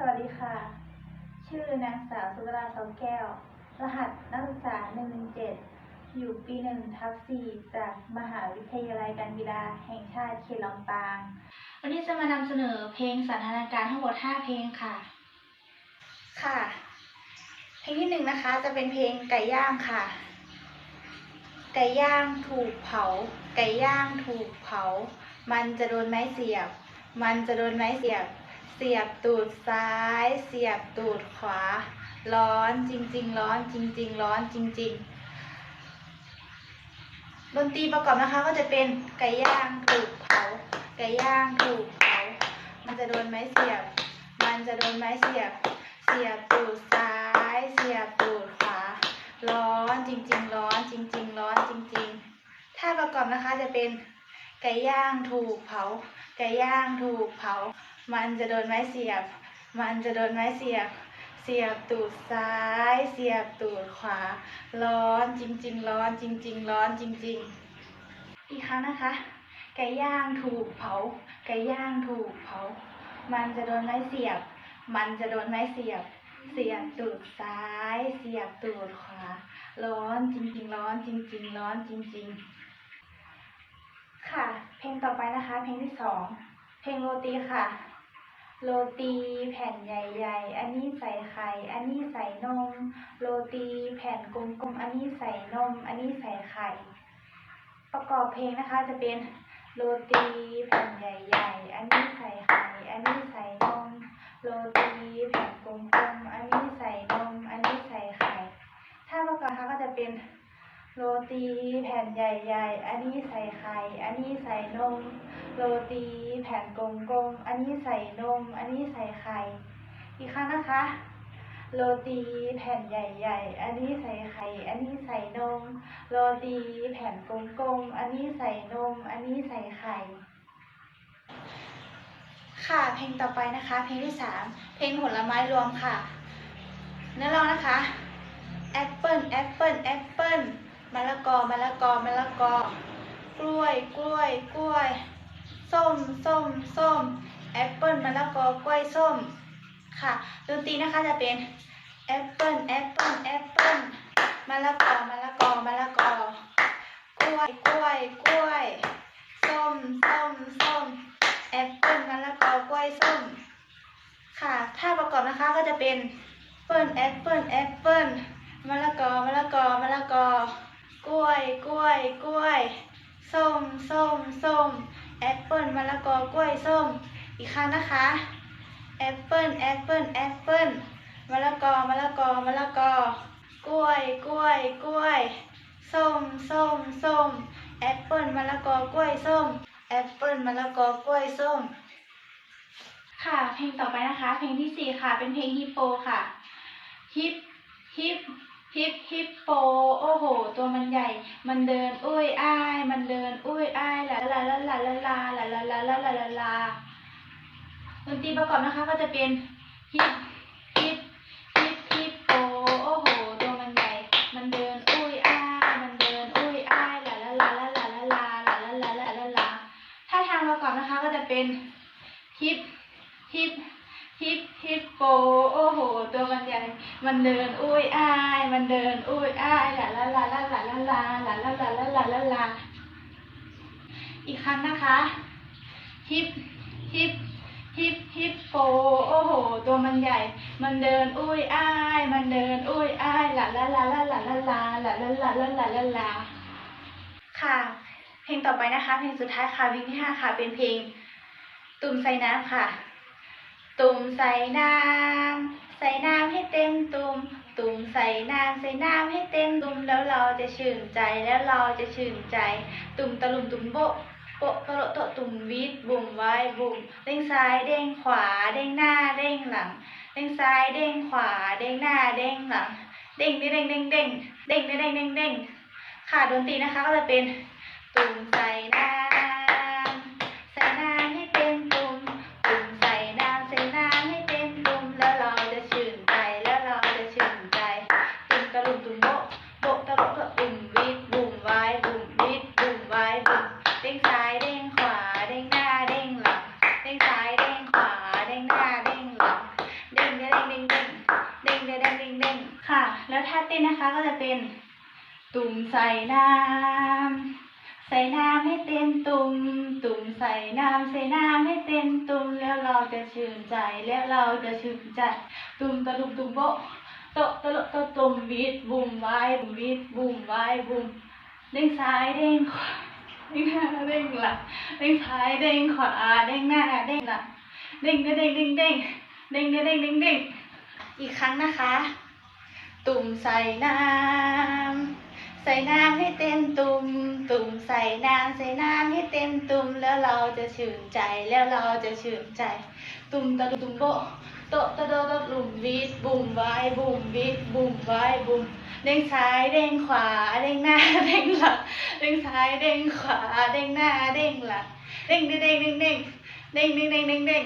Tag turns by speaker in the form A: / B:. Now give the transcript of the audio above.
A: สวัสดีค่ะ ชื่อนางสาวสุดาทองแก้ว รหัสนักศึกษา 117 อยู่ปีหนึ่งทับสี่จากมหาวิทยาลัยการกีฬาแห่งชาติเขตลำปาง วันนี้จะมานำเสนอเพลงสันทนาการทั้งหมด 5 เพลงค่ะ ค่ะ เพลงที่หนึ่งนะคะจะเป็นเพลงไก่ย่างค่ะ ไก่ย่างถูกเผา ไก่ย่างถูกเผา มันจะโดนไม้เสียบ มันจะโดนไม้เสียบ เสียบตูดซ้าย เสียบตูดขวา ร้อนจริง ๆ ร้อนจริง ๆ ร้อนจริง ๆ ดนตรีประกอบนะคะก็จะเป็นไก่ย่างถูกเผาไก่ย่างถูกเผามันจะโดนไม้เสียบ มันจะโดนไม้เสียบ เสียบตูดซ้าย เสียบตูดขวา ร้อนจริง ๆ ร้อนจริง ๆ ร้อนจริงๆถ้าประกอบนะคะจะเป็น ไก่ย่างถูกเผา ไก่ย่างถูกเผา มันจะโดนไม้เสียบ มันจะโดนไม้เสียบ เสียบตูดซ้าย เสียบตูดขวา ร้อนจริง ๆ ร้อนจริง ๆ ร้อนจริง ๆ อีกครั้งนะคะ ไก่ย่างถูกเผา ไก่ย่างถูกเผา มันจะโดนไม้เสียบ มันจะโดนไม้เสียบ เสียบตูดซ้าย เสียบตูดขวา ร้อนจริง ๆ ร้อนจริง ๆ ร้อนจริง ๆ ค่ะ เพลงต่อไปนะคะ เพลงที่สอง เพลงโรตีค่ะ โรตีแผ่นใหญ่ ๆ อันนี้ใส่ไข่ อันนี้ใส่นม โรตีแผ่นกลมๆ อันนี้ใส่นม อันนี้ใส่ไข่ ประกอบเพลงนะคะจะเป็นโรตีแผ่นใหญ่ ๆ อันนี้ใส่ไข่ อันนี้ใส่นม โรตีแผ่นกลมๆ อันนี้ใส่นม อันนี้ใส่ไข่ ถ้าประกอบนะคะก็จะเป็น โรตีแผ่นใหญ่ๆ อันนี้ใส่ไข่ อันนี้ใส่นม โรตีแผ่นกลมๆ อันนี้ใส่นม อันนี้ใส่ไข่ อีกครั้งนะคะ โรตีแผ่นใหญ่ๆ อันนี้ใส่ไข่ อันนี้ใส่นม โรตีแผ่นกลมๆ อันนี้ใส่นม อันนี้ใส่ไข่ ค่ะ เพลงต่อไปนะคะ เพลงที่สามเพลงผลไม้รวมค่ะเนื้อร้องนะคะแอปเปิลแอปเปิลแอปเปิล มะละกอมะละกอมะละกอกล้วยกล้วยกล้วย ส้มส้มส้มแอปเปิลมะละกอกล้วยส้มค่ะดนตรีนะคะจะเป็นแอปเปิลแอปเปิลแอปเปิลมะละกอมะละกอมะละกอกล้วยกล้วยกล้วย ส้มส้มส้มแอปเปิลมะละกอกล้วยส้มค่ะ ถ้าประกอบนะคะก็จะเป็นเปิลแอปเปิลแอปเปิลมะละกอมะละกอมะละกอ กล้วย กล้วย กล้วย ส้ม ส้ม ส้ม แอปเปิลมะละกอ กล้วย ส้ม อีกครั้งนะคะ แอปเปิลแอปเปิลแอปเปิลมะละกอ มะละกอ มะละกอ กล้วย กล้วย กล้วย ส้ม ส้ม ส้ม แอปเปิลมะละกอ กล้วย ส้ม แอปเปิลมะละกอ กล้วย ส้ม ค่ะ เพลงต่อไปนะคะ เพลงที่สี่ค่ะ เป็นเพลงฮิปโปค่ะ ฮิป ฮิป ฮิปฮิปโป โอ้โห ตัวมันใหญ่ มันเดินอุ้ยอ้าย มันเดินอุ้ยอ้ายลาลาลาลาลาลาลาลาลาลาลาลาลาดนตรีประกอบนะคะก็จะเป็นฮิป ฮิปฮิปโปโอ้โห ตัวมันใหญ่ มันเดินอุ้ยอ้าย มันเดินอุ้ยอ้ายลาลาลาลาลาลาลาลาลาลาลาลาลาลาอีกครั้งนะคะ ฮิปฮิปฮิปฮิปโปโอ้โห ตัวมันใหญ่ มันเดินอุ้ยอ้าย มันเดินอุ้ยอ้ายลาลาลาลาลาลาลาลาลาลาลาลาลาลาค่ะ เพลงต่อไปนะคะ เพลงสุดท้ายค่ะวิกที่ห้าค่ะ เป็นเพลงตุ่มใส่น้ำค่ะ ตุ่มใส่น้ำใส่น้ำให้เต็มตุ่มตุ่มใส่น้ำใส่น้ำให้เต็มตุ่มแล้วเราจะชื่นใจแล้วเราจะชื่นใจ ตุ่มตะลุมตุ่มโบโปะตะโลโตะตุ่มวิดบุ่มไว้บุ่มเด้งซ้ายเด้งขวาเด้งหน้าเด้งหลังเด้งซ้ายเด้งขวาเด้งหน้าเด้งหลัง เด้งเด้งเด้งเด้งเด้งเด้งเด้งเด้งเด้งค่ะดนตรีนะคะก็จะเป็นตุ่มใส่น้ำใส่น้ำให้เต็มตุ่ม ตุ่มใส่น้ำใส่น้ำให้เต็มตุ่มแล้วเราจะชื่นใจแล้วเราจะชื่นใจ ตุ่มตะลุมตุ่มโบะโบะตะโลตะตุ่มวิดบุ่มไว้บุ่มวิดบุ่มไว้บุ่มเด้งซ้ายเด้งขวาเด้งหน้าเด้งหลังเด้งซ้ายเด้งขวาเด้งหน้าเด้งหลังเค่ะ แล้วท่าเต้นนะคะก็จะเป็น ตุ่มใส่น้ำใส่น้ำให้เต็มตุ่มตุ่มใส่น้ำใส่น้ำให้เต็มตุ่มแล้วเราจะชื่นใจแล้วเราจะชื่นใจ ตุ่มตะลุมตุ่มโบโตตะลุโตะตุ่มวิดบุ่มไว้บุ่มวิดบุ่มไว้บุ่มเด้งซ้ายเด้งขวาเด้งหน้าเด้งหลังเด้งซ้ายเด้งขวาเด้งหน้าเด้งหลังเด้งเด้งเด้งเด้งเด้งเด้งเด้งเด้งเด้งอีกครั้งนะคะ ตุ่มใส่น้ำ ใส่น้ำให้เต็มตุ่ม ตุ่มใส่น้ำใส่น้ำให้เต็มตุ่มแล้วเราจะชื่นใจแล้วเราจะชื่นใจ ตุ่มตะตุ่มโบโตะตะโดตะลุมวิดบุ่มไว้บุ่มวิดบุ่มไว้บุ่มเด้งซ้ายเด้งขวาเด้งหน้าเด้งหลังเด้งซ้ายเด้งขวาเด้งหน้าเด้งหลังเด้งเด้งเด้งเด้งเด้งเด้งเด้งเด้งเด้ง